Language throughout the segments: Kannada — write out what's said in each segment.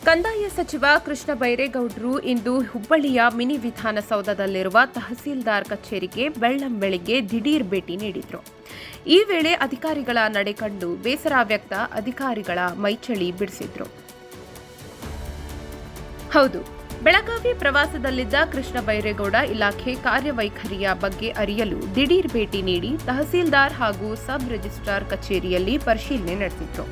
ಕಂದಾಯ ಸಚಿವ ಕೃಷ್ಣ ಬೈರೇಗೌಡರು ಇಂದು ಹುಬ್ಬಳ್ಳಿಯ ಮಿನಿ ವಿಧಾನಸೌಧದಲ್ಲಿರುವ ತಹಸೀಲ್ದಾರ್ ಕಚೇರಿಗೆ ಬೆಳ್ಳಂ ಬೆಳಿಗ್ಗೆ ದಿಢೀರ್ ಭೇಟಿ ನೀಡಿದರು. ಈ ವೇಳೆ ಅಧಿಕಾರಿಗಳ ನಡೆ ಕಂಡು ಬೇಸರ ವ್ಯಕ್ತ ಅಧಿಕಾರಿಗಳ ಮೈಚಳಿ ಬಿಡಿಸಿದ್ರು. ಹೌದು, ಬೆಳಗಾವಿ ಪ್ರವಾಸದಲ್ಲಿದ್ದ ಕೃಷ್ಣ ಬೈರೇಗೌಡ ಇಲಾಖೆ ಕಾರ್ಯವೈಖರಿಯ ಬಗ್ಗೆ ಅರಿಯಲು ದಿಢೀರ್ ಭೇಟಿ ನೀಡಿ ತಹಸೀಲ್ದಾರ್ ಹಾಗೂ ಸಬ್ ರಿಜಿಸ್ಟ್ರಾರ್ ಕಚೇರಿಯಲ್ಲಿ ಪರಿಶೀಲನೆ ನಡೆಸಿದ್ರು.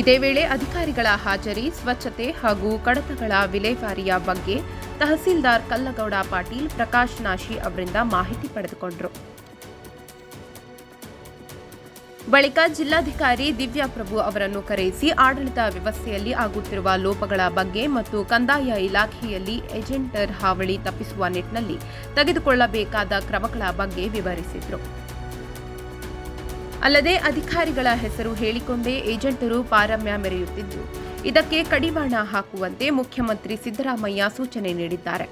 ಇದೇ ವೇಳೆ ಅಧಿಕಾರಿಗಳ ಹಾಜರಿ, ಸ್ವಚ್ಛತೆ ಹಾಗೂ ಕಡತಗಳ ವಿಲೇವಾರಿಯ ಬಗ್ಗೆ ತಹಸೀಲ್ದಾರ್ ಕಲ್ಲಗೌಡ ಪಾಟೀಲ್ ಪ್ರಕಾಶ್ ನಾಶಿ ಅವರಿಂದ ಮಾಹಿತಿ ಪಡೆದುಕೊಂಡರು. ಬಳಿಕ ಜಿಲ್ಲಾಧಿಕಾರಿ ದಿವ್ಯಾಪ್ರಭು ಅವರನ್ನು ಕರೆಯಿಸಿ ಆಡಳಿತ ವ್ಯವಸ್ಥೆಯಲ್ಲಿ ಆಗುತ್ತಿರುವ ಲೋಪಗಳ ಬಗ್ಗೆ ಮತ್ತು ಕಂದಾಯ ಇಲಾಖೆಯಲ್ಲಿ ಏಜೆಂಟರ್ ಹಾವಳಿ ತಪ್ಪಿಸುವ ನಿಟ್ಟಿನಲ್ಲಿ ತೆಗೆದುಕೊಳ್ಳಬೇಕಾದ ಕ್ರಮಗಳ ಬಗ್ಗೆ ವಿವರಿಸಿದರು. ಅಲ್ಲದೆ ಅಧಿಕಾರಿಗಳ ಹೆಸರು ಹೇಳಿಕೊಂಡೇ ಏಜೆಂಟರು ಪಾರಮ್ಯ ಮೆರೆಯುತ್ತಿದ್ದು, ಇದಕ್ಕೆ ಕಡಿವಾಣ ಹಾಕುವಂತೆ ಮುಖ್ಯಮಂತ್ರಿ ಸಿದ್ದರಾಮಯ್ಯ ಸೂಚನೆ ನೀಡಿದ್ದಾರೆ.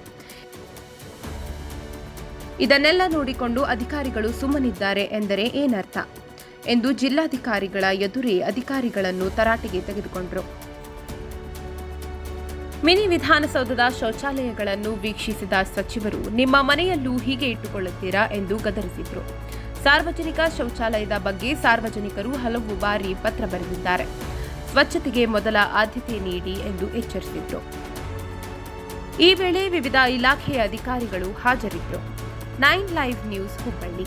ಇದನ್ನೆಲ್ಲ ನೋಡಿಕೊಂಡು ಅಧಿಕಾರಿಗಳು ಸುಮ್ಮನಿದ್ದಾರೆ ಎಂದರೆ ಏನರ್ಥ? ಎಂದು ಜಿಲ್ಲಾಧಿಕಾರಿಗಳ ಎದುರೇ ಅಧಿಕಾರಿಗಳನ್ನು ತರಾಟೆಗೆ ತೆಗೆದುಕೊಂಡರು. ಮಿನಿ ವಿಧಾನಸೌಧದ ಶೌಚಾಲಯಗಳನ್ನು ವೀಕ್ಷಿಸಿದ ಸಚಿವರು, ನಿಮ್ಮ ಮನೆಯಲ್ಲೂ ಹೀಗೆ ಇಟ್ಟುಕೊಳ್ಳುತ್ತೀರಾ ಎಂದು ಗದರಿಸಿದರು. ಸಾರ್ವಜನಿಕ ಶೌಚಾಲಯದ ಬಗ್ಗೆ ಸಾರ್ವಜನಿಕರು ಹಲವು ಬಾರಿ ಪತ್ರ ಬರೆದಿದ್ದಾರೆ. ಸ್ವಚ್ಛತೆಗೆ ಮೊದಲ ಆದ್ಯತೆ ನೀಡಿ ಎಂದು ಎಚ್ಚರಿಸಿದ್ರು. ಈ ವೇಳೆ ವಿವಿಧ ಇಲಾಖೆಯ ಅಧಿಕಾರಿಗಳು ಹಾಜರಿದ್ದರು ನೈನ್ ಲೈವ್ ನ್ಯೂಸ್ ಹುಬ್ಬಳ್ಳಿ.